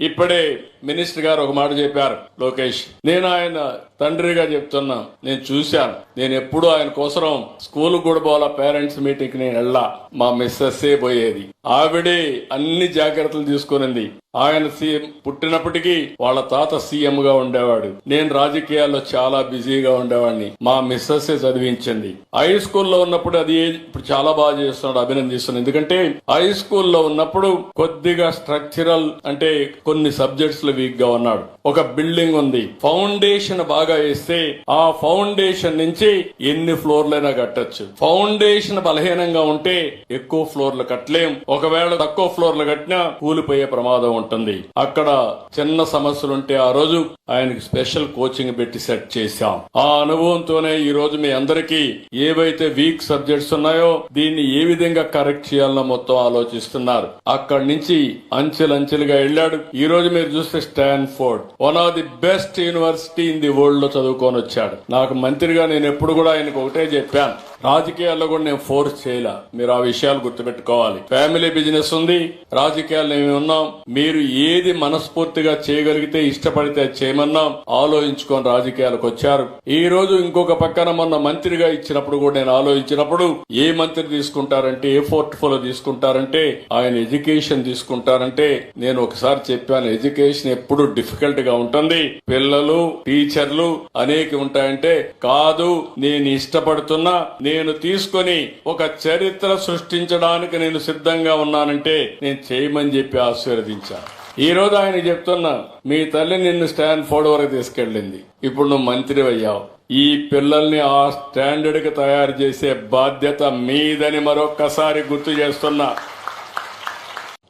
ఇప్పుడే మినిస్టర్ గారు ఒక మాట చెప్పారు లోకేష్. నేను ఆయన తండ్రిగా చెప్తున్నా నేను చూశాను. నేను ఎప్పుడు ఆయన కోసం స్కూల్ కూడా పోవాలా పేరెంట్స్ మీటింగ్ నేను వెళ్ళా మా మిస్సెస్ పోయేది. ఆవిడే అన్ని జాగ్రత్తలు తీసుకునింది. ఆయన సీఎం పుట్టినప్పటికీ వాళ్ళ తాత సీఎం గా ఉండేవాడు. నేను రాజకీయాల్లో చాలా బిజీగా ఉండేవాడిని. మా మిస్సెస్ చదివించింది. హై స్కూల్లో ఉన్నప్పుడు అది ఇప్పుడు చాలా బాగా చేస్తున్నాడు అభినందిస్తున్నాడు. ఎందుకంటే హై స్కూల్లో ఉన్నప్పుడు కొద్దిగా స్ట్రక్చరల్ అంటే కొన్ని సబ్జెక్ట్స్లో వీక్గా ఉన్నాడు. ఒక బిల్డింగ్ ఉంది. ఫౌండేషన్ బాగా వేస్తే ఆ ఫౌండేషన్ నుంచి ఎన్ని ఫ్లోర్లైనా కట్టొచ్చు. ఫౌండేషన్ బలహీనంగా ఉంటే ఎక్కువ ఫ్లోర్లు కట్టలేం. ఒకవేళ తక్కువ ఫ్లోర్లు కట్టినా కూలిపోయే ప్రమాదం ఉంటుంది. అక్కడ చిన్న సమస్యలుంటే ఆ రోజు ఆయనకి స్పెషల్ కోచింగ్ పెట్టి సెట్ చేశాం. ఆ అనుభవంతోనే ఈ రోజు మీ అందరికీ ఏవైతే వీక్ సబ్జెక్ట్స్ ఉన్నాయో దీన్ని ఏ విధంగా కరెక్ట్ చేయాలనో మొత్తం ఆలోచిస్తున్నారు. అక్కడి నుంచి అంచెలంచెలుగా వెళ్ళాడు. ఈ రోజు మీరు చూస్తే Stanford one of the best university in the వరల్డ్లో చదువుకొని వచ్చాడు. నాకు మంత్రిగా నేను ఎప్పుడు కూడా ఆయనకు ఒకటే చెప్పాను. రాజకీయాల్లో కూడా నేను ఫోర్స్ చేయలే. మీరు ఆ విషయాలు గుర్తుపెట్టుకోవాలి. ఫ్యామిలీ బిజినెస్ ఉంది. రాజకీయాల్లో మేము ఉన్నాం? మీరు ఏది మనస్ఫూర్తిగా చేయగలిగితే ఇష్టపడితే చేయమన్నాం. ఆలోచించుకొని రాజకీయాలకు వచ్చారు. ఈ రోజు ఇంకొక పక్కన మొన్న మంత్రిగా ఇచ్చినప్పుడు కూడా నేను ఆలోచించినప్పుడు ఏ మంత్రి తీసుకుంటారంటే ఏ పోర్ట్ఫోలియో తీసుకుంటారంటే ఆయన ఎడ్యుకేషన్ తీసుకుంటారంటే నేను ఒకసారి చెప్పాను ఎడ్యుకేషన్ ఎప్పుడు డిఫికల్ట్గా ఉంటుంది. పిల్లలు టీచర్లు అనేక ఉంటాయంటే కాదు నేను ఇష్టపడుతున్నా నేను తీసుకొని ఒక చరిత్ర సృష్టించడానికి నేను సిద్ధంగా ఉన్నానంటే నేను చేయమని చెప్పి ఆశీర్వదించాను ఈ రోజు ఆయన చెప్తున్నా మీ తల్లి నిన్ను స్టాన్ఫోర్డ్ వరకు తీసుకెళ్ళింది. ఇప్పుడు నువ్వు మంత్రి అయ్యావు ఈ పిల్లల్ని ఆ స్టాండర్డ్కి తయారు చేసే బాధ్యత మీదని మరొక్కసారి గుర్తు చేస్తున్నా.